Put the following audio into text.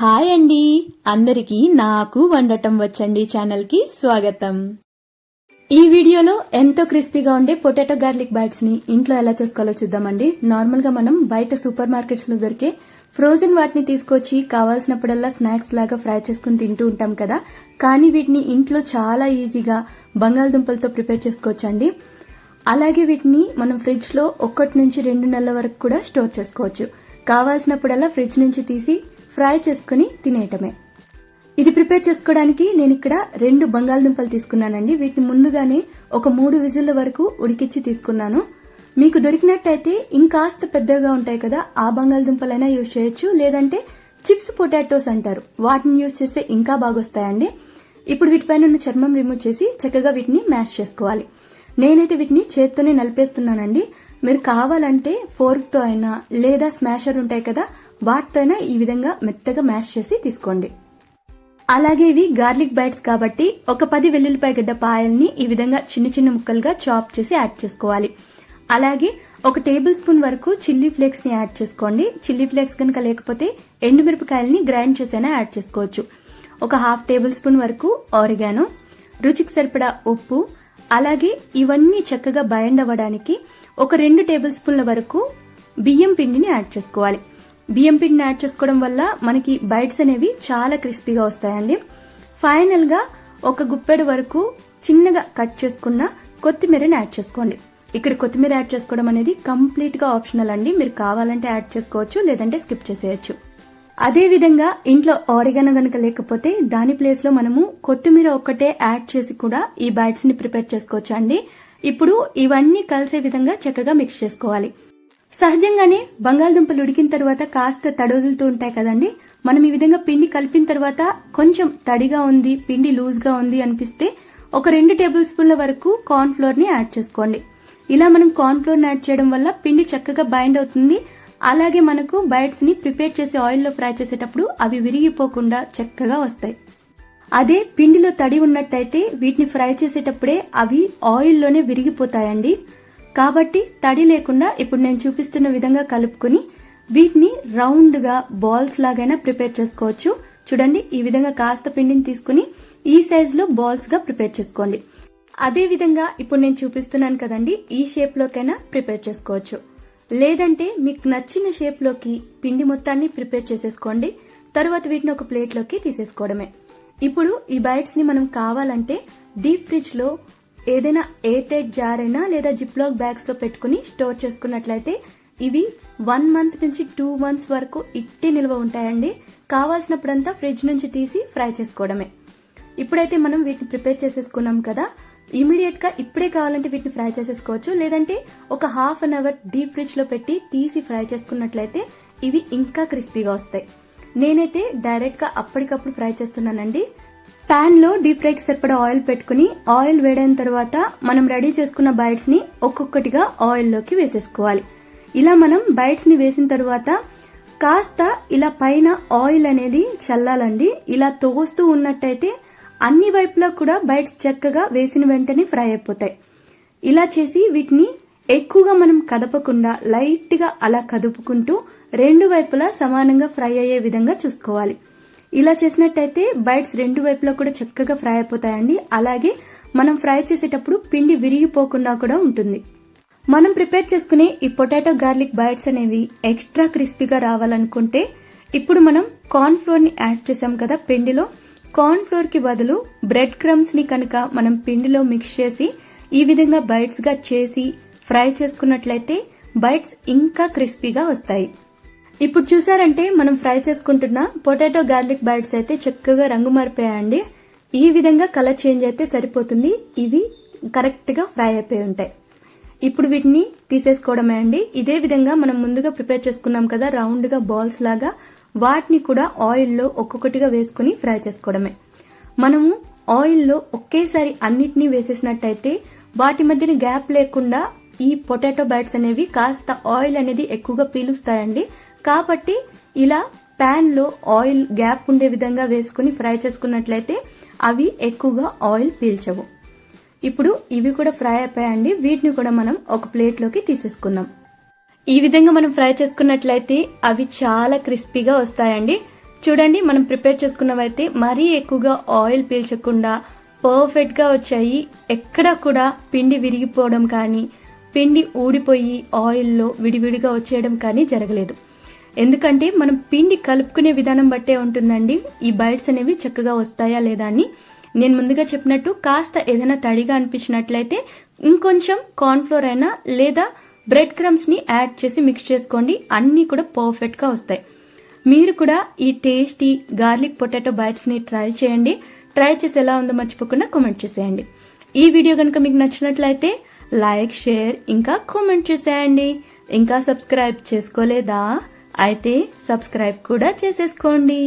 Hi అండి. అందరికీ నాకు వండటం వచ్చండి ఛానల్కి స్వాగతం. ఈ వీడియోలో ఎంతో క్రిస్పీగా ఉండే పొటాటో గార్లిక్ బైట్స్ని ఇంట్లో ఎలా చేసుకోవాలో చూద్దామండి. నార్మల్గా మనం బయట సూపర్ మార్కెట్స్లో దొరికే ఫ్రోజన్ వాటిని తీసుకొచ్చి కావాల్సినప్పుడల్లా స్నాక్స్ లాగా ఫ్రై చేసుకుని తింటూ ఉంటాం కదా. కానీ వీటిని ఇంట్లో చాలా ఈజీగా బంగాళదుంపలతో ప్రిపేర్ చేసుకోవచ్చండి. అలాగే వీటిని మనం ఫ్రిడ్జ్లో ఒకటి నుంచి రెండు నెలల వరకు కూడా స్టోర్ చేసుకోవచ్చు. కావాల్సినప్పుడల్లా ఫ్రిడ్జ్ నుంచి తీసి ఫ్రై చేసుకుని తినేయటమే. ఇది ప్రిపేర్ చేసుకోవడానికి నేను ఇక్కడ రెండు బంగాళదుంపలు తీసుకున్నానండి. వీటిని ముందుగానే ఒక మూడు విజిల్ల వరకు ఉడికిచ్చి తీసుకున్నాను. మీకు దొరికినట్టయితే ఇంకాస్త పెద్దగా ఉంటాయి కదా ఆ బంగాళదుంపలైనా యూజ్ చేయొచ్చు. లేదంటే చిప్స్ పొటాటోస్ అంటారు. వాటిని యూజ్ చేస్తే ఇంకా బాగొస్తాయండి. ఇప్పుడు వీటిపైన ఉన్న చర్మం రిమూవ్ చేసి చక్కగా వీటిని మ్యాష్ చేసుకోవాలి. నేనైతే వీటిని చేత్తోనే నలిపేస్తున్నానండి. మీరు కావాలంటే ఫోర్క్తో అయినా లేదా స్మాషర్ ఉంటాయి కదా వాటితోనే ఈ విధంగా మెత్తగా మ్యాష్ చేసి తీసుకోండి. అలాగే ఇవి గార్లిక్ బైట్స్ కాబట్టి ఒక పది వెల్లుల్లిపాయ గడ్డ పాయల్ని ఈ విధంగా చిన్న చిన్న ముక్కలుగా చాప్ చేసి యాడ్ చేసుకోవాలి. అలాగే ఒక టేబుల్ స్పూన్ వరకు చిల్లీ ఫ్లేక్స్ని యాడ్ చేసుకోండి. చిల్లీ ఫ్లేక్స్ కనుక లేకపోతే ఎండుమిరపకాయలని గ్రైండ్ చేసైనా యాడ్ చేసుకోవచ్చు. ఒక హాఫ్ టేబుల్ స్పూన్ వరకు ఆరిగాను. రుచికి సరిపడా ఉప్పు అలాగే ఇవన్నీ చక్కగా బయండ్ అవ్వడానికి ఒక రెండు టేబుల్ స్పూన్ల వరకు బియ్యం పిండిని యాడ్ చేసుకోవాలి. బియ్యం పిండిని యాడ్ చేసుకోవడం వల్ల మనకి బైట్స్ అనేవి చాలా క్రిస్పీగా వస్తాయండి. ఫైనల్గా ఒక గుప్పెడు వరకు చిన్నగా కట్ చేసుకున్న కొత్తిమీరని యాడ్ చేసుకోండి. ఇక్కడ కొత్తిమీర యాడ్ చేసుకోవడం అనేది కంప్లీట్గా ఆప్షనల్ అండి. మీరు కావాలంటే యాడ్ చేసుకోవచ్చు లేదంటే స్కిప్ చేసేయచ్చు. అదే విధంగా ఇంట్లో ఆరిగన గనక లేకపోతే దాని ప్లేస్లో మనము కొత్తిమీర ఒక్కటే యాడ్ చేసి కూడా ఈ బైట్స్ని ప్రిపేర్ చేసుకోవచ్చు అండి ఇప్పుడు ఇవన్నీ కలిసే విధంగా చక్కగా మిక్స్ చేసుకోవాలి. సహజంగానే బంగాళదుంపలు ఉడికిన తర్వాత కాస్త తడవదులుతూ ఉంటాయి కదండి. మనం ఈ విధంగా పిండి కలిపిన తర్వాత కొంచెం తడిగా ఉంది పిండి లూజ్గా ఉంది అనిపిస్తే ఒక రెండు టేబుల్ స్పూన్ల వరకు కార్న్ఫ్లోర్ని యాడ్ చేసుకోండి. ఇలా మనం కార్న్ఫ్లోర్ని యాడ్ చేయడం వల్ల పిండి చక్కగా బైండ్ అవుతుంది. అలాగే మనకు బైట్స్ని ప్రిపేర్ చేసి ఆయిల్లో ఫ్రై చేసేటప్పుడు అవి విరిగిపోకుండా చక్కగా వస్తాయి. అదే పిండిలో తడి ఉన్నట్టయితే వీటిని ఫ్రై చేసేటప్పుడే అవి ఆయిల్లోనే విరిగిపోతాయండి. కాబట్టి తడి లేకుండా ఇప్పుడు నేను చూపిస్తున్న విధంగా కలుపుకుని వీటిని రౌండ్గా బాల్స్ లాగైనా ప్రిపేర్ చేసుకోవచ్చు. చూడండి ఈ విధంగా కాస్త పిండిని తీసుకుని ఈ సైజ్లో బాల్స్గా ప్రిపేర్ చేసుకోండి. అదే విధంగా ఇప్పుడు నేను చూపిస్తున్నాను కదండి ఈ షేప్లోకైనా ప్రిపేర్ చేసుకోవచ్చు. లేదంటే మీకు నచ్చిన షేప్లోకి పిండి మొత్తాన్ని ప్రిపేర్ చేసేసుకోండి. తర్వాత వీటిని ఒక ప్లేట్లోకి తీసేసుకోవడమే. ఇప్పుడు ఈ బైట్స్ని మనం కావాలంటే డీప్ ఫ్రిడ్జ్లో ఏదైనా ఎయిర్టైట్ జార్ అయినా లేదా జిప్లాక్ బ్యాగ్స్లో పెట్టుకుని స్టోర్ చేసుకున్నట్లయితే ఇవి వన్ మంత్ నుంచి టూ మంత్స్ వరకు ఇట్టి నిల్వ ఉంటాయండి. కావాల్సినప్పుడంతా ఫ్రిడ్జ్ నుంచి తీసి ఫ్రై చేసుకోవడమే. ఇప్పుడైతే మనం వీటిని ప్రిపేర్ చేసేసుకున్నాం కదా. ఇమీడియట్గా ఇప్పుడే కావాలంటే వీటిని ఫ్రై చేసేసుకోవచ్చు. లేదంటే ఒక హాఫ్ అన్ అవర్ డీప్ ఫ్రిడ్జ్లో పెట్టి తీసి ఫ్రై చేసుకున్నట్లయితే ఇవి ఇంకా క్రిస్పీగా వస్తాయి. నేనైతే డైరెక్ట్గా అప్పటికప్పుడు ఫ్రై చేస్తున్నానండి. పాన్లో డీప్ ఫ్రైకి సరిపడా ఆయిల్ పెట్టుకుని ఆయిల్ వేడైన తర్వాత మనం రెడీ చేసుకున్న బైట్స్ని ఒక్కొక్కటిగా ఆయిల్లోకి వేసేసుకోవాలి. ఇలా మనం బైట్స్ని వేసిన తర్వాత కాస్త ఇలా పైన ఆయిల్ అనేది చల్లాలండి. ఇలా తోస్తూ ఉన్నట్టయితే అన్ని వైపులా కూడా బైట్స్ చక్కగా వేసిన వెంటనే ఫ్రై అయిపోతాయి. ఇలా చేసి వీటిని ఎక్కువగా మనం కదపకుండా లైట్గా అలా కదుపుకుంటూ రెండు వైపులా సమానంగా ఫ్రై అయ్యే విధంగా చూసుకోవాలి. ఇలా చేసినట్టయితే బైట్స్ రెండు వైపులా కూడా చక్కగా ఫ్రై అయిపోతాయండి. అలాగే మనం ఫ్రై చేసేటప్పుడు పిండి విరిగిపోకుండా కూడా ఉంటుంది. మనం ప్రిపేర్ చేసుకునే ఈ పొటాటో గార్లిక్ బైట్స్ అనేవి ఎక్స్ట్రా క్రిస్పీగా రావాలనుకుంటే ఇప్పుడు మనం కార్న్ ఫ్లోర్ని యాడ్ చేసాం కదా పిండిలో. కార్న్ ఫ్లోర్కి బదులు బ్రెడ్ క్రమ్స్ని కనుక మనం పిండిలో మిక్స్ చేసి ఈ విధంగా బైట్స్గా చేసి ఫ్రై చేసుకున్నట్లయితే బైట్స్ ఇంకా క్రిస్పీగా వస్తాయి. ఇప్పుడు చూసారంటే మనం ఫ్రై చేసుకుంటున్న పొటాటో గార్లిక్ బైట్స్ అయితే చక్కగా రంగు మారిపోయాయండి. ఈ విధంగా కలర్ చేంజ్ అయితే సరిపోతుంది. ఇవి కరెక్ట్గా ఫ్రై అయిపోయి ఉంటాయి. ఇప్పుడు వీటిని తీసేసుకోవడమే అండి. ఇదే విధంగా మనం ముందుగా ప్రిపేర్ చేసుకున్నాం కదా రౌండ్గా బాల్స్ లాగా వాటిని కూడా ఆయిల్లో ఒక్కొక్కటిగా వేసుకుని ఫ్రై చేసుకోవడమే. మనము ఆయిల్లో ఒకేసారి అన్నిటినీ వేసేసినట్టయితే వాటి మధ్యన గ్యాప్ లేకుండా ఈ పొటాటో బైట్స్ అనేవి కాస్త ఆయిల్ అనేది ఎక్కువగా పీలుస్తాయండి. కాబట్టి ఇలా పాన్లో ఆయిల్ గ్యాప్ ఉండే విధంగా వేసుకుని ఫ్రై చేసుకున్నట్లయితే అవి ఎక్కువగా ఆయిల్ పీల్చవు. ఇప్పుడు ఇవి కూడా ఫ్రై అయిపోయాయండి. వీటిని కూడా మనం ఒక ప్లేట్లోకి తీసేసుకుందాం. ఈ విధంగా మనం ఫ్రై చేసుకున్నట్లయితే అవి చాలా క్రిస్పీగా వస్తాయండి. చూడండి మనం ప్రిపేర్ చేసుకున్నవైతే మరీ ఎక్కువగా ఆయిల్ పీల్చకుండా పర్ఫెక్ట్గా వచ్చాయి. ఎక్కడా కూడా పిండి విరిగిపోవడం కానీ పిండి ఊడిపోయి ఆయిల్లో విడివిడిగా వచ్చేయడం కానీ జరగలేదు. ఎందుకంటే మనం పిండి కలుపుకునే విధానం బట్టే ఉంటుందండి. ఈ బైట్స్ అనేవి చక్కగా వస్తాయా లేదా అని నేను ముందుగా చెప్పినట్టు కాస్త ఏదైనా తడిగా అనిపించినట్లయితే ఇంకొంచెం కార్న్ఫ్లోర్ అయినా లేదా బ్రెడ్ క్రమ్స్ని యాడ్ చేసి మిక్స్ చేసుకోండి. అన్నీ కూడా పర్ఫెక్ట్గా వస్తాయి. మీరు కూడా ఈ టేస్టీ గార్లిక్ పొటాటో బైట్స్ని ట్రై చేయండి. ట్రై చేసి ఎలా ఉందో మర్చిపోకుండా కామెంట్ చేసేయండి. ఈ వీడియో కనుక మీకు నచ్చినట్లయితే లైక్ షేర్ ఇంకా కామెంట్ చేసేయండి. ఇంకా సబ్స్క్రైబ్ చేసుకోలేదా? అయితే సబ్స్క్రైబ్ కూడా చేసేసుకోండి.